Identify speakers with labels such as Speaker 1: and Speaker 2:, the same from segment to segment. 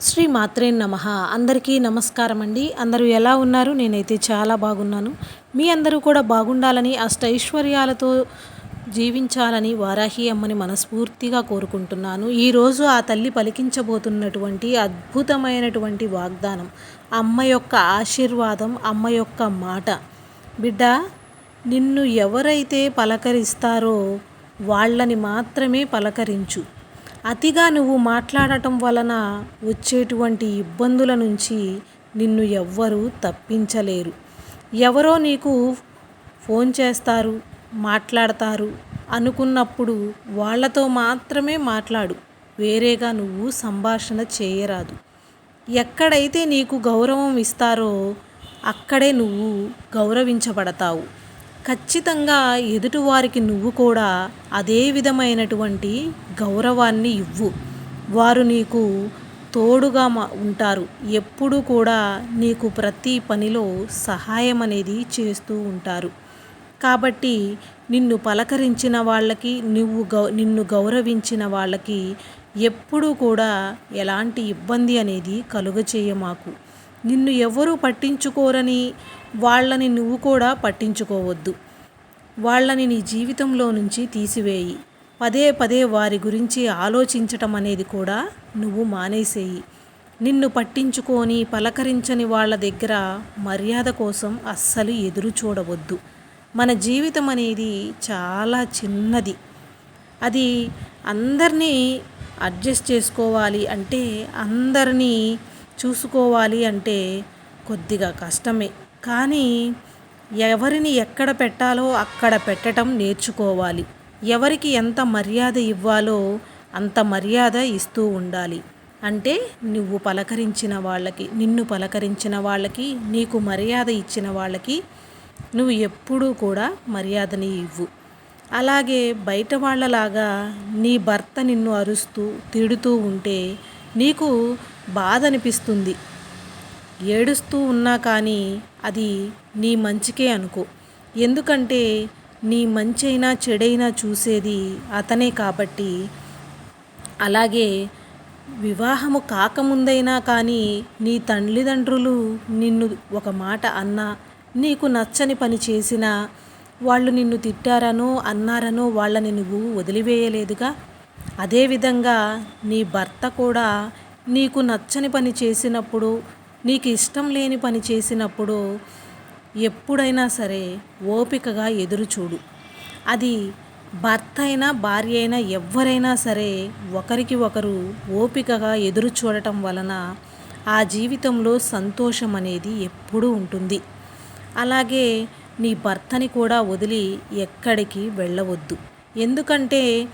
Speaker 1: శ్రీ మాత్రే నమ. అందరికీ నమస్కారం అండి అందరూ ఎలా ఉన్నారు? నేనైతే చాలా బాగున్నాను. మీ అందరూ కూడా బాగుండాలని అష్టైశ్వర్యాలతో జీవించాలని వారాహి అమ్మని మనస్ఫూర్తిగా కోరుకుంటున్నాను. ఈరోజు ఆ తల్లి పలికించబోతున్నటువంటి అద్భుతమైనటువంటి వాగ్దానం అమ్మ యొక్క ఆశీర్వాదం అమ్మ యొక్క మాట. బిడ్డ నిన్ను ఎవరైతే పలకరిస్తారో వాళ్ళని మాత్రమే పలకరించు. అతిగా నువ్వు మాట్లాడటం వలన వచ్చేటువంటి ఇబ్బందుల నుంచి నిన్ను ఎవ్వరూ తప్పించలేరు. ఎవరో నీకు ఫోన్ చేస్తారు మాట్లాడతారు అనుకున్నప్పుడు వాళ్ళతో మాత్రమే మాట్లాడు. వేరేగా నువ్వు సంభాషణ చేయరాదు. ఎక్కడైతే నీకు గౌరవం ఇస్తారో అక్కడే నువ్వు గౌరవించబడతావు. ఖచ్చితంగా ఎదుటివారికి నువ్వు కూడా అదే విధమైనటువంటి గౌరవాన్ని ఇవ్వు. వారు నీకు తోడుగా ఉంటారు. ఎప్పుడూ కూడా నీకు ప్రతి పనిలో సహాయం అనేది చేస్తూ ఉంటారు. కాబట్టి నిన్ను పలకరించిన వాళ్ళకి నువ్వు గౌ నిన్ను గౌరవించిన వాళ్ళకి ఎప్పుడూ కూడా ఎలాంటి ఇబ్బంది అనేది కలుగచేయమాకు నిన్ను ఎవరూ పట్టించుకోరని వాళ్ళని నువ్వు కూడా పట్టించుకోవద్దు. వాళ్ళని నీ జీవితంలో నుంచి తీసివేయి. పదే పదే వారి గురించి ఆలోచించటం అనేది కూడా నువ్వు మానేసేయి. నిన్ను పట్టించుకొని పలకరించని వాళ్ళ దగ్గర మర్యాద కోసం అస్సలు ఎదురు చూడవద్దు. మన జీవితం అనేది చాలా చిన్నది. అది అందరినీ అడ్జస్ట్ చేసుకోవాలి అంటే అందరినీ చూసుకోవాలి అంటే కొద్దిగా కష్టమే. కానీ ఎవరిని ఎక్కడ పెట్టాలో అక్కడ పెట్టడం నేర్చుకోవాలి. ఎవరికి ఎంత మర్యాద ఇవ్వాలో అంత మర్యాద ఇస్తూ ఉండాలి. అంటే నువ్వు పలకరించిన వాళ్ళకి నిన్ను పలకరించిన వాళ్ళకి నీకు మర్యాద ఇచ్చిన వాళ్ళకి నువ్వు ఎప్పుడూ కూడా మర్యాదని ఇవ్వు. అలాగే బయట వాళ్ళలాగా నీ భర్త నిన్ను అరుస్తూ తిడుతూ ఉంటే నీకు బాధ అనిపిస్తుంది ఏడుస్తూ ఉన్నా కానీ అది నీ మంచికే అనుకో. ఎందుకంటే నీ మంచైనా చెడైనా చూసేది అతనే కాబట్టి. అలాగే వివాహము కాకముందైనా కానీ నీ తల్లిదండ్రులు నిన్ను ఒక మాట అన్నా నీకు నచ్చని పని చేసినా వాళ్ళు నిన్ను తిట్టారనో అన్నారనో వాళ్ళని నువ్వు వదిలివేయలేదుగా. అదేవిధంగా నీ భర్త కూడా నీకు నచ్చని పని చేసినప్పుడు నీకు ఇష్టం లేని పని చేసినప్పుడు ఎప్పుడైనా సరే ఓపికగా ఎదురుచూడు. అది భర్త అయినా భార్య అయినా ఎవరైనా సరే ఒకరికి ఒకరు ఓపికగా ఎదురు చూడటం వలన ఆ జీవితంలో సంతోషం అనేది ఎప్పుడూ ఉంటుంది. అలాగే నీ భర్తని కూడా వదిలి ఎక్కడికి వెళ్ళవద్దు. ఎందుకంటే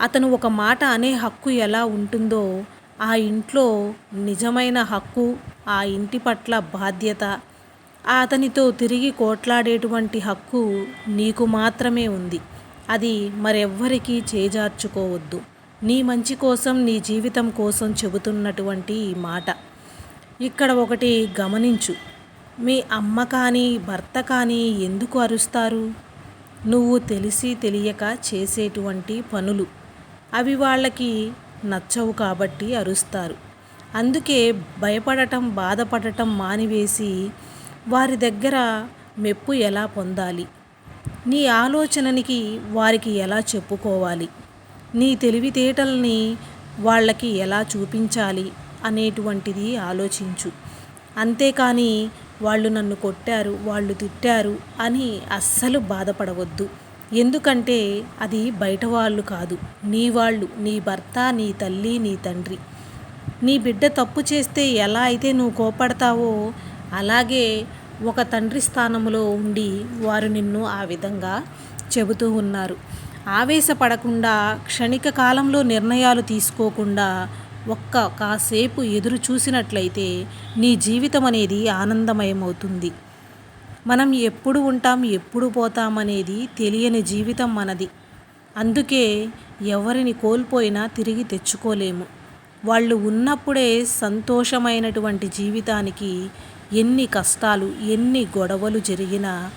Speaker 1: అతను ఒక మాట అనే హక్కు ఎలా ఉంటుందో ఆ ఇంట్లో నిజమైన హక్కు ఆ ఇంటి పట్ల బాధ్యత అతనితో తిరిగి కోట్లాడేటువంటి హక్కు నీకు మాత్రమే ఉంది. అది మరెవ్వరికీ చేజార్చుకోవద్దు. నీ మంచి కోసం నీ జీవితం కోసం చెబుతున్నటువంటి ఈ మాట. ఇక్కడ ఒకటి గమనించు. మీ అమ్మ కానీ భర్త కానీ ఎందుకు అరుస్తారు? నువ్వు తెలిసి తెలియక చేసేటువంటి పనులు. అవి వాళ్ళకి నచ్చవు కాబట్టి అరుస్తారు. అందుకే భయపడటం బాధపడటం మానివేసి వారి దగ్గర మెప్పు ఎలా పొందాలి? నీ ఆలోచననికి వారికి ఎలా చెప్పుకోవాలి? నీ తెలివితేటల్ని వాళ్ళకి ఎలా చూపించాలి అనేటువంటిది ఆలోచించు. అంతేకాని వాళ్ళు నన్ను కొట్టారు వాళ్ళు తిట్టారు అని అస్సలు బాధపడవద్దు. ఎందుకంటే అది బయట వాళ్ళు కాదు. నీ వాళ్ళు నీ భర్త నీ తల్లి నీ తండ్రి. నీ బిడ్డ తప్పు చేస్తే ఎలా అయితే నువ్వు కోపడతావో అలాగే ఒక తండ్రి స్థానంలో ఉండి వారు నిన్ను ఆ విధంగా చెబుతూ ఉన్నారు. ఆవేశపడకుండా క్షణిక కాలంలో నిర్ణయాలు తీసుకోకుండా ఒక్క కాసేపు ఎదురు చూసినట్లయితే నీ జీవితం అనేది ఆనందమయమవుతుంది. మనం ఎప్పుడు ఉంటాం ఎప్పుడు పోతామనేది తెలియని జీవితం మనది. అందుకే ఎవరిని కోల్పోయినా తిరిగి తెచ్చుకోలేము. వాళ్ళు ఉన్నప్పుడే సంతోషమైనటువంటి జీవితానికి ఎన్ని కష్టాలు ఎన్ని గొడవలు జరిగినా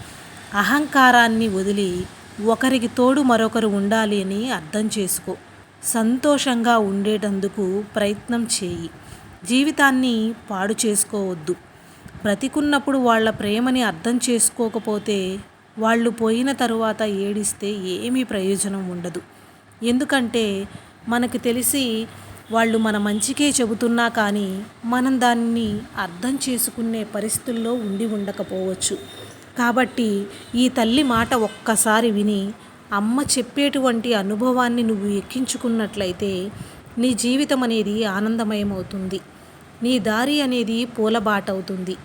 Speaker 1: అహంకారాన్ని వదిలి ఒకరికి తోడు మరొకరు ఉండాలి అని అర్థం చేసుకో. సంతోషంగా ఉండేటందుకు ప్రయత్నం చేయి. జీవితాన్ని పాడు చేసుకోవద్దు. బ్రతికున్నప్పుడు వాళ్ళ ప్రేమని అర్థం చేసుకోకపోతే వాళ్ళు పోయిన తరువాత ఏడిస్తే ఏమీ ప్రయోజనం ఉండదు. ఎందుకంటే మనకు తెలిసి వాళ్ళు మన మంచికే చెబుతున్నా కానీ మనం దాన్ని అర్థం చేసుకునే పరిస్థితుల్లో ఉండి ఉండకపోవచ్చు. కాబట్టి ఈ తల్లి మాట ఒక్కసారి విని అమ్మ చెప్పేటువంటి అనుభవాన్ని నువ్వు ఎక్కించుకున్నట్లయితే నీ జీవితం అనేది ఆనందమయమవుతుంది. నీ దారి అనేది పూలబాటవుతుంది.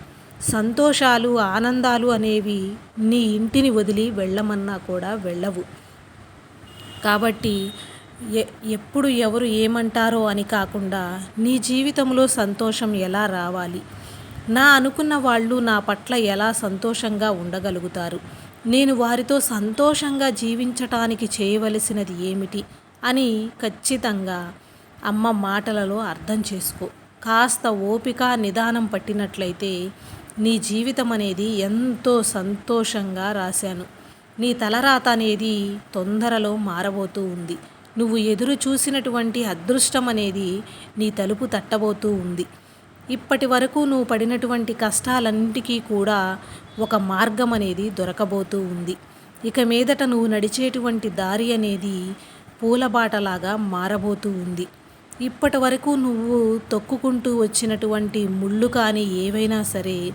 Speaker 1: సంతోషాలు ఆనందాలు అనేవి నీ ఇంటిని వదిలి వెళ్ళమన్నా కూడా వెళ్ళవు. కాబట్టి ఎ ఎప్పుడు ఎవరు ఏమంటారో అని కాకుండా నీ జీవితంలో సంతోషం ఎలా రావాలి? నా అనుకున్న వాళ్ళు నా పట్ల ఎలా సంతోషంగా ఉండగలుగుతారు? నేను వారితో సంతోషంగా జీవించటానికి చేయవలసినది ఏమిటి? అని ఖచ్చితంగా అమ్మ మాటలలో అర్థం చేసుకో. కాస్త ఓపిక నిదానం పట్టినట్లయితే నీ జీవితం అనేది ఎంతో సంతోషంగా రాశాను. నీ తలరాత అనేది తొందరలో మారబోతూ ఉంది. నువ్వు ఎదురు చూసినటువంటి అదృష్టం అనేది నీ తలుపు తట్టబోతూ ఉంది. ఇప్పటి వరకు నువ్వు పడినటువంటి కష్టాలన్నిటికీ కూడా ఒక మార్గం అనేది దొరకబోతూ ఉంది. ఇక మీదట నువ్వు నడిచేటువంటి దారి అనేది పూలబాటలాగా మారబోతూ ఉంది. ఇప్పటి వరకు నువ్వు తొక్కుకుంటూ వచ్చినటువంటి ముళ్ళు కానీ ఏవైనా సరే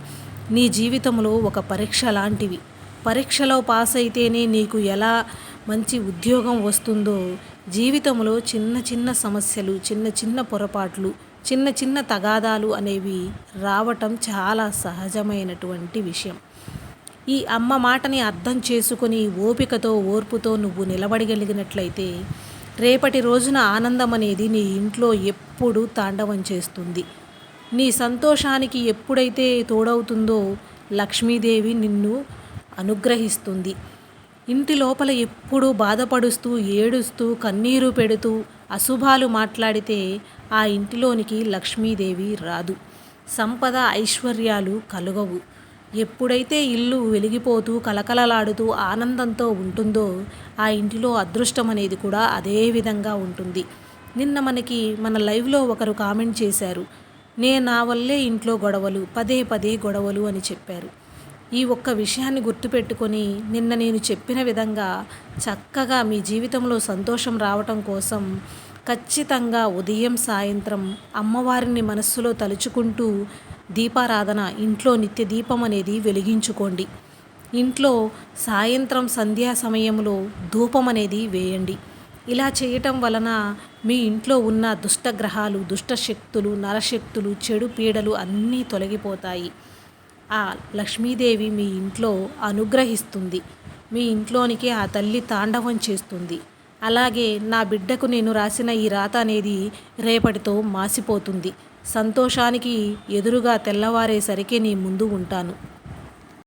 Speaker 1: నీ జీవితంలో ఒక పరీక్ష లాంటివి. పరీక్షలో పాస్ అయితేనే నీకు ఎలా మంచి ఉద్యోగం వస్తుందో జీవితంలో చిన్న చిన్న సమస్యలు చిన్న చిన్న పొరపాట్లు చిన్న చిన్న తగాదాలు అనేవి రావటం చాలా సహజమైనటువంటి విషయం. ఈ అమ్మ మాటని అర్థం చేసుకొని ఓపికతో ఓర్పుతో నువ్వు నిలబడగలిగినట్లయితే రేపటి రోజున ఆనందం అనేది నీ ఇంట్లో ఎప్పుడు తాండవం చేస్తుంది. నీ సంతోషానికి ఎప్పుడైతే తోడవుతుందో లక్ష్మీదేవి నిన్ను అనుగ్రహిస్తుంది. ఇంటి లోపల ఎప్పుడూ బాధపడుస్తూ ఏడుస్తూ కన్నీరు పెడుతూ అశుభాలు మాట్లాడితే ఆ ఇంటిలోనికి లక్ష్మీదేవి రాదు. సంపద ఐశ్వర్యాలు కలుగవు. ఎప్పుడైతే ఇల్లు వెలిగిపోతూ కలకలలాడుతూ ఆనందంతో ఉంటుందో ఆ ఇంటిలో అదృష్టం అనేది కూడా అదే విధంగా ఉంటుంది. నిన్న మనకి మన లైవ్లో ఒకరు కామెంట్ చేశారు. నే నా వల్లే ఇంట్లో గొడవలు పదే పదే గొడవలు అని చెప్పారు. ఈ ఒక్క విషయాన్ని గుర్తుపెట్టుకొని నిన్న నేను చెప్పిన విధంగా చక్కగా మీ జీవితంలో సంతోషం రావటం కోసం ఖచ్చితంగా ఉదయం సాయంత్రం అమ్మవారిని మనస్సులో తలుచుకుంటూ దీపారాధన ఇంట్లో నిత్య దీపం అనేది వెలిగించుకోండి. ఇంట్లో సాయంత్రం సంధ్యా సమయంలో ధూపం అనేది వేయండి. ఇలా చేయటం వలన మీ ఇంట్లో ఉన్న దుష్టగ్రహాలు దుష్టశక్తులు నరశక్తులు చెడు పీడలు అన్నీ తొలగిపోతాయి. ఆ లక్ష్మీదేవి మీ ఇంట్లో అనుగ్రహిస్తుంది. మీ ఇంట్లోనికి ఆ తల్లి తాండవం చేస్తుంది. అలాగే నా బిడ్డకు నేను రాసిన ఈ రాత అనేది రేపటితో మాసిపోతుంది. సంతోషానికి ఎదురుగా తెల్లవారేసరికి నీ ముందు ఉంటాను.